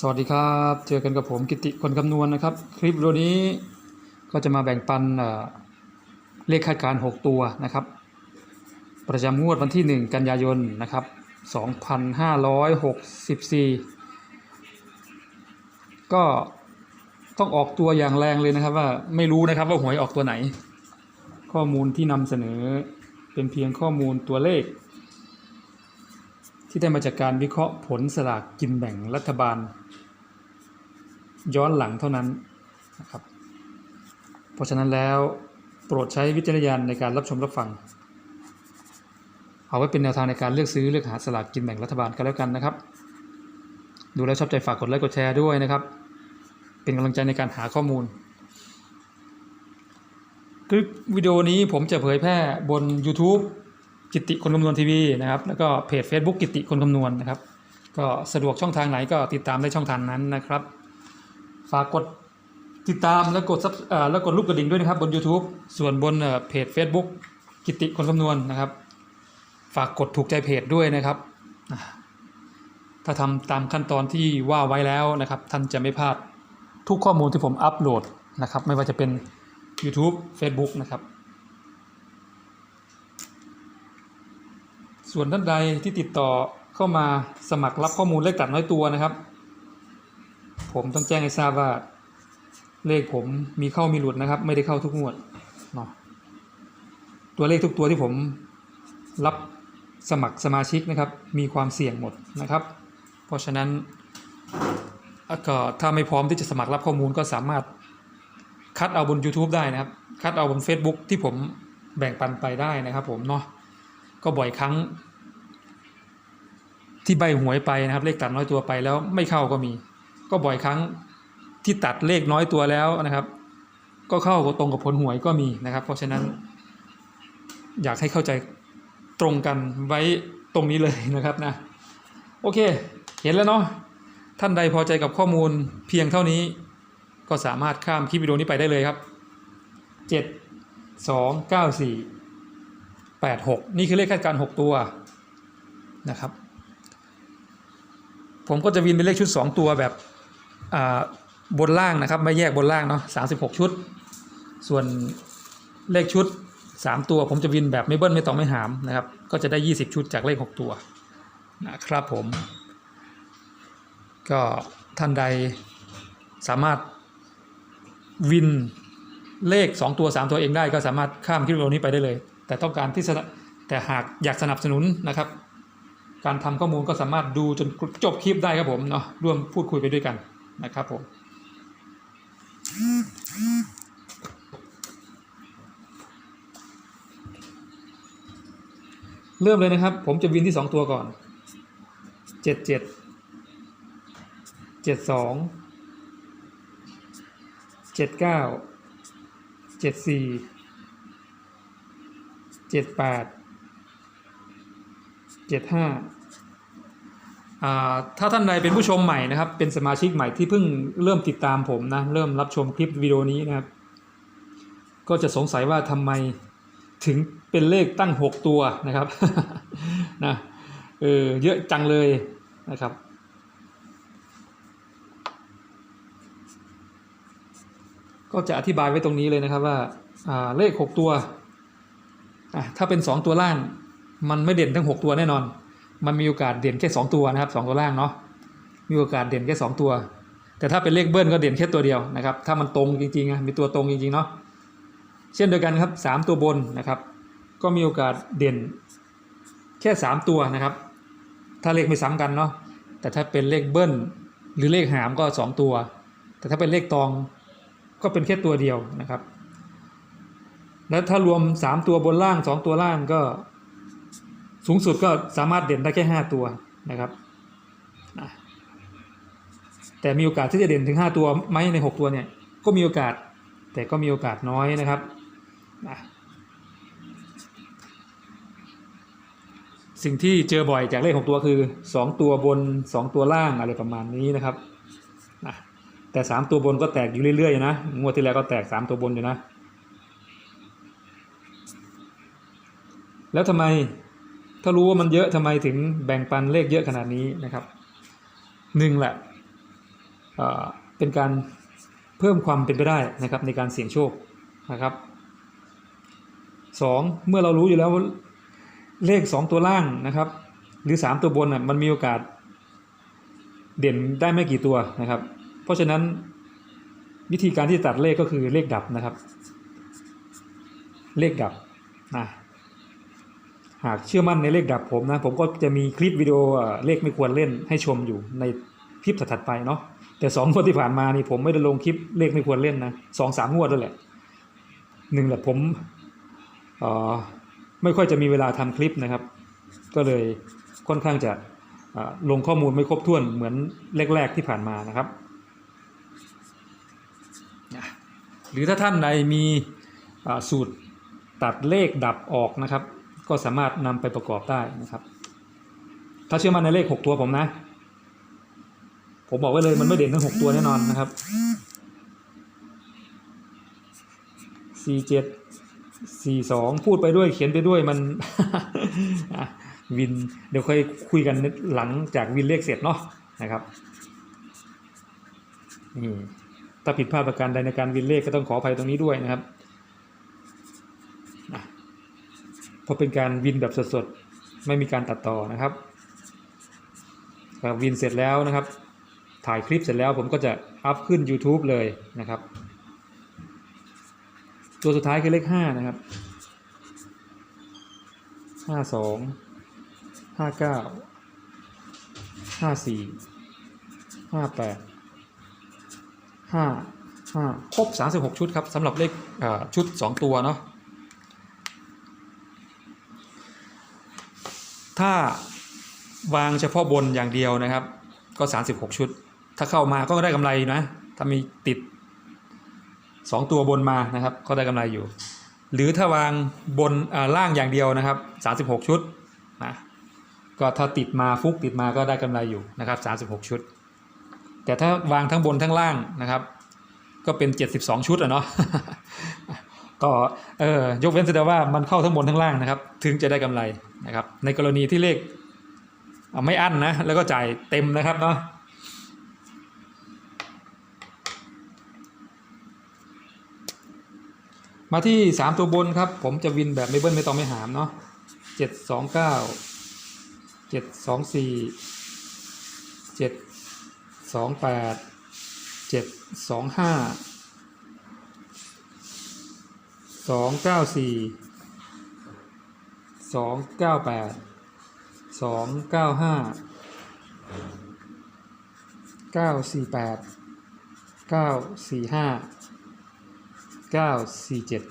สวัสดีครับ เจอกันกับผมกิติคนคำนวณนะครับ คลิปวิดีโอนี้ก็จะมาแบ่งปันเอ่อเลขคาดการณ์6ตัวนะครับ ประจำงวดวันที่ 1 กันยายนนะครับ 2564 ก็ต้องออกตัวอย่างแรงเลยนะครับว่าไม่รู้นะครับว่าหวยออกตัวไหน ข้อมูลที่นำเสนอเป็นเพียงข้อมูลตัวเลข ที่ได้มาจากการวิเคราะห์ผลสลากกินแบ่งรัฐบาล ย้อนหลังเท่านั้นนะครับ เพราะฉะนั้นแล้วโปรดใช้วิจารณญาณในการรับชมรับฟัง เอาไว้เป็นแนวทางในการเลือกซื้อเลือกหาสลากกินแบ่งรัฐบาลกันแล้วกันนะครับ ดูแล้วชอบใจฝากกดไลค์กดแชร์ด้วยนะครับ เป็นกำลังใจในการหาข้อมูลคลิปวิดีโอนี้ผมจะเผยแพร่บน YouTube กิติคนคำนวณทีวีนะครับ แล้วก็เพจ Facebook กิติคนคำนวณนะครับ ก็สะดวกช่องทางไหนก็ติดตามได้ช่องทางนั้นนะครับ ฝากกดติดตามแล้วกดซับแล้วกดรูปกระดิ่งด้วยนะครับบน YouTube ส่วนบนเพจ Facebook กิติคนคำนวณนะครับ ฝากกดถูกใจเพจด้วยนะครับถ้าทำตามขั้นตอนที่ว่าไว้แล้วนะครับ ท่านจะไม่พลาดทุกข้อมูลที่ผมอัปโหลดนะครับ ไม่ว่าจะเป็น YouTube Facebook นะครับ ส่วนท่านใดที่ติดต่อเข้ามาสมัครรับข้อมูลเลขตัดน้อยตัวนะครับ ผมต้องแจ้งให้ทราบว่าเลขผมมีเข้ามีหลุดนะครับ ไม่ได้เข้าทุกงวดเนาะตัวเลขทุกตัวที่ผมรับสมัครสมาชิกนะครับ มีความเสี่ยงหมดนะครับ เพราะฉะนั้นก็ถ้าไม่พร้อมที่จะสมัครรับข้อมูลก็สามารถคัดเอาบน YouTube ได้นะครับ คัดเอาบน Facebook ที่ผมแบ่งปันไปได้นะครับผมเนาะก็บ่อยครั้ง ที่ใบหวยไปนะครับ เลขตัดน้อยตัวไปแล้วไม่เข้าก็มี ก็บ่อยครั้งที่ตัดเลขน้อยตัวแล้วนะครับ ก็เข้าตรงกับผลหวยก็มีนะครับ เพราะฉะนั้น อยากให้เข้าใจตรงกันไว้ตรงนี้เลยนะครับนะโอเค เห็นแล้วเนาะท่านใดพอใจกับข้อมูลเพียงเท่านี้ ก็สามารถข้ามคลิปวิดีโอนี้ไปได้เลยครับเจ็ดสองเก้าสี่แปดหกนี่คือเลขคาดการณ์หกตัวนะครับ ผมก็จะวินเป็นเลขชุด 2 ตัวแบบบนล่างนะครับ ไม่แยกบนล่างเนาะ36ชุด ส่วนเลขชุด 3 ตัว ผมจะวินแบบไม่เบิ้ลไม่ตองไม่หามนะครับ ก็จะได้ 20 ชุดจากเลข 6 ตัวนะครับผม ก็ท่านใดสามารถวินเลข 2 ตัว 3 ตัวเองได้ก็สามารถข้ามคลิปวิดีโอนี้ไปได้เลย แต่ต้องการที่แต่หากอยากสนับสนุนนะครับ การทำข้อมูลก็สามารถดูจนจบคลิปได้ครับผมเนาะร่วมพูดคุยไปด้วยกันนะครับผมเริ่มเลยนะครับ ผมจะวินที่สองตัวก่อนเจ็ดเจ็ดเจ็ดสองเจ็ดเก้าเจ็ดสี่เจ็ดแปดเจ็ดห้า ถ้าท่านใดเป็นผู้ชมใหม่นะครับ เป็นสมาชิกใหม่ที่เพิ่งเริ่มติดตามผมนะ เริ่มรับชมคลิปวิดีโอนี้นะครับ ก็จะสงสัยว่าทำไมถึงเป็นเลขตั้ง 6 ตัวนะครับนะเออเยอะจังเลยนะครับ ก็จะอธิบายไว้ตรงนี้เลยนะครับว่าาเลข 6 ตัวถ้าเป็น 2 ตัวล่าง มันไม่เด่นทั้ง 6 ตัวแน่นอน มันมีโอกาสเด่นแค่ 2 ตัวนะครับ 2 ตัวล่างเนาะมีโอกาสเด่นแค่ 2 ตัว แต่ถ้าเป็นเลขเบิ้ลก็เด่นแค่ตัวเดียวนะครับ ถ้ามันตรงจริงๆอะมีตัวตรงจริงๆเนาะเช่นเดียวกันครับ 3 ตัวบนนะครับ ก็มีโอกาสเด่นแค่ 3 ตัวนะครับ ถ้าเลขไม่ซ้ำกันเนาะแต่ถ้าเป็นเลขเบิ้ลหรือเลขหามก็ 2 ตัว แต่ถ้าเป็นเลขตองก็เป็นแค่ตัวเดียวนะครับ และถ้ารวม 3 ตัวบนล่าง 2 ตัวล่างก็ สูงสุดก็สามารถเด่นได้แค่ 5 ตัวนะครับแต่มีโอกาสที่จะเด่นถึง 5 ตัวไหมใน 6 ตัวเนี่ยก็มีโอกาสแต่ก็มีโอกาสน้อยนะครับสิ่งที่เจอบ่อยจากเลข 6 ตัวคือ 2 ตัวบน 2 ตัวล่างอะไรประมาณนี้นะครับแต่ 3 ตัวบนก็แตกอยู่เรื่อยๆนะงวดที่แล้วก็แตก 3 ตัวบนอยู่นะแล้วทำไม ถ้ารู้ว่ามันเยอะทำไมถึงแบ่งปันเลขเยอะขนาดนี้นะครับหนึ่งแหละเป็นการเพิ่มความเป็นไปได้นะครับในการเสี่ยงโชคนะครับสองเมื่อเรารู้อยู่แล้วว่าเลขสองตัวล่างนะครับ หรือสามตัวบนน่ะมันมีโอกาส เด่นได้ไม่กี่ตัวนะครับ เพราะฉะนั้นวิธีการที่จะตัดเลขก็คือเลขดับนะครับ เลขดับนะ หากเชื่อมั่นในเลขดับผมนะ ผมก็จะมีคลิปวิดีโอเลขไม่ควรเล่นให้ชมอยู่ในคลิปถัดๆไปเนาะแต่สองงวดที่ผ่านมานี่ผมไม่ได้ลงคลิปเลขไม่ควรเล่นนะสองสามงวดแล้วแหละหนึ่งแหละผมเอ่อไม่ค่อยจะมีเวลาทำคลิปนะครับ ก็เลยค่อนข้างจะลงข้อมูลไม่ครบถ้วนเหมือนแรก ๆที่ผ่านมานะครับ หรือถ้าท่านใดมีสูตรตัดเลขดับออกนะครับ ก็สามารถนำไปประกอบได้นะครับ ถ้าเชื่อมั่นในเลข 6 ตัวผมนะ ผมบอกไว้เลยมันไม่เด่นทั้ง 6 ตัวแน่นอนนะครับ 47 42 พูดไปด้วยเขียนไปด้วยมันวินเดี๋ยวค่อยคุยกันหลังจากวินเลขเสร็จเนาะนะครับนี่ถ้าผิดพลาดประการใดในการวินเลขก็ต้องขออภัยตรงนี้ด้วยนะครับอะ เพราะเป็นการวินแบบสดๆ ไม่มีการตัดต่อนะครับวินเสร็จแล้วนะครับ ถ่ายคลิปเสร็จแล้วผมก็จะอัพขึ้น YouTube เลยนะครับ ตัวสุดท้ายคือเลขห้านะครับห้าสองห้าเก้าห้าสี่ห้าแปดห้าห้าครบสามสิบหกชุดครับสำหรับเลขชุดสองตัวเนาะ ถ้าวางเฉพาะบนอย่างเดียวนะครับ ก็ 36 ชุด ถ้าเข้ามาก็ได้กำไรนะ ถ้ามีติด 2 ตัวบนมานะครับ ก็ได้กำไรอยู่ หรือถ้าวางบนอ่าล่างอย่างเดียวนะครับ 36 ชุดนะก็ถ้าติดมาฟุกติดมาก็ได้กำไรอยู่นะครับ 36 ชุด แต่ถ้าวางทั้งบนทั้งล่างนะครับ ก็เป็น 72 ชุดอะเนาะ ก็เออยกเว้นแต่ว่ามันเข้าทั้งบนทั้งล่างนะครับ ถึงจะได้กำไรนะครับ ในกรณีที่เลขไม่อั้นนะ แล้วก็จ่ายเต็มนะครับเนาะมาที่ 3 ตัวบนครับ ผมจะวินแบบไม่เบิ้ลไม่ต้องไม่หามเนาะเจ็ดสองเก้าเจ็ดสองสี่เจ็ดสองแปดเจ็ดสองห้า สองเก้าสี่สองเก้าแปดสองเก้าห้าเก้าสี่แปดเก้าสี่ห้าเก้าสี่เจ็ด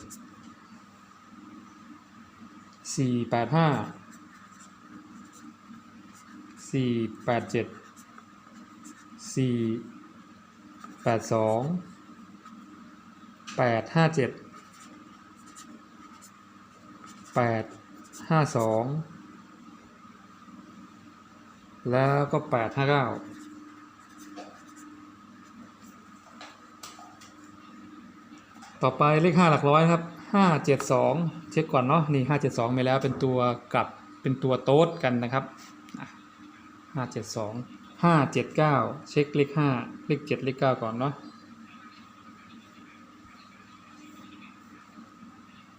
สี่แปดห้าสี่แปดเจ็ดสี่แปดสองแปดห้าเจ็ด แปดห้าสองแล้วก็แปดห้าเก้าต่อไปเลขห้าหลักร้อยครับห้าเจ็ดสองเช็คก่อนเนาะนี่ห้าเจ็ดสองไปแล้วเป็นตัวกลับเป็นตัวโต๊ดกันนะครับห้าเจ็ดสองห้าเจ็ดเก้าเช็คเลขห้าเลขเจ็ดเลขเก้าก่อนเนาะ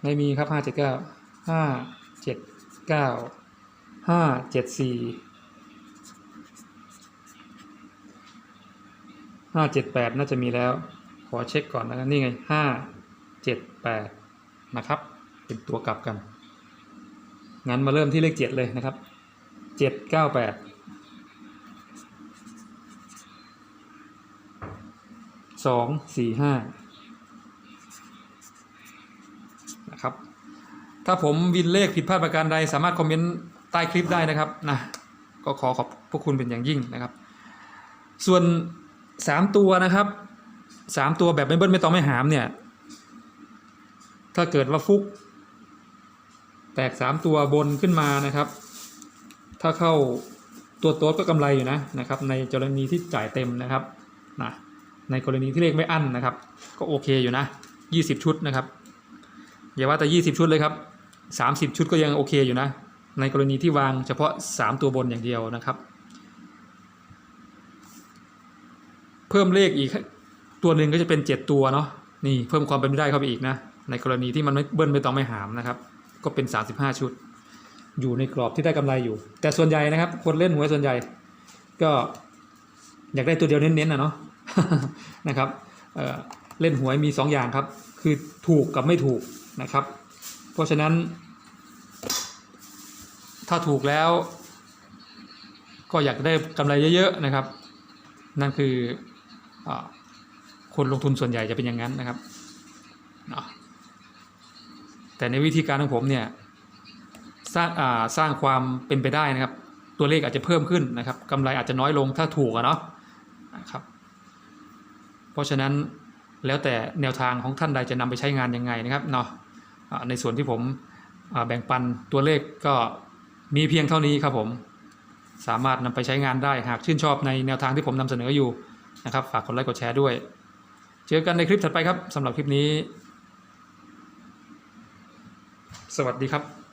ไม่มีครับห้าเจ็ดเก้า ห้าเจ็ดเก้าห้าเจ็ดสี่ห้าเจ็ดแปดน่าจะมีแล้ว ขอเช็คก่อนนะครับนี่ไงห้าเจ็ดแปดนะครับ เป็นตัวกลับกัน งั้นมาเริ่มที่เลขเจ็ดเลยนะครับเจ็ดเก้าแปดสองสี่ห้านะครับ ถ้าผมวินเลขผิดพลาดประการใดสามารถคอมเมนต์ใต้คลิปได้นะครับนะก็ขอขอบพระคุณเป็นอย่างยิ่งนะครับ ส่วนสามตัวนะครับสามตัวแบบไม่เบิ้ลไม่ต้องไม่หามเนี่ย ถ้าเกิดว่าฟุก แตกสามตัวบนขึ้นมานะครับ ถ้าเข้าตัวโต๊ดก็กำไรอยู่นะนะครับ ในกรณีที่จ่ายเต็มนะครับนะในกรณีที่เลขไม่อั้นนะครับ ก็โอเคอยู่นะยี่สิบชุดนะครับอย่าว่าแต่ยี่สิบชุดเลยครับ สามสิบชุดก็ยังโอเคอยู่นะ ในกรณีที่วางเฉพาะสามตัวบนอย่างเดียวนะครับ เพิ่มเลขอีกตัวหนึ่งก็จะเป็นเจ็ดตัวเนาะนี่เพิ่มความเป็นไปได้เข้าไปอีกนะ ในกรณีที่มันไม่เบิ้ลไม่ต้องไม่หามนะครับ ก็เป็น 35 ชุด อยู่ในกรอบที่ได้กำไรอยู่ แต่ส่วนใหญ่นะครับ คนเล่นหวยส่วนใหญ่ ก็อยากได้ตัวเดียวเน้นๆนะเนาะนะครับเเล่นหวยมี 2 อย่างครับ คือถูกกับไม่ถูกนะครับ เพราะฉะนั้น ถ้าถูกแล้ว ก็อยากได้กำไรเยอะๆนะครับ นั่นคืออคนลงทุนส่วนใหญ่จะเป็นอย่างนั้นนะครับเนาะแต่ในวิธีการของผมเนี่ยสร้างาสร้างความเป็นไปได้นะครับ ตัวเลขอาจจะเพิ่มขึ้นนะครับกำไรอาจจะน้อยลงถ้าถูกอะเนาะนะครับ เพราะฉะนั้นแล้วแต่แนวทางของท่านใดจะนำไปใช้งานยังไงนะครับเนาะ ในส่วนที่ผมแบ่งปันตัวเลขก็มีเพียงเท่านี้ครับผม สามารถนำไปใช้งานได้หากชื่นชอบในแนวทางที่ผมนำเสนออยู่นะครับ ฝากกดไลค์กดแชร์ด้วย เจอกันในคลิปถัดไปครับสำหรับคลิปนี้ สวัสดีครับ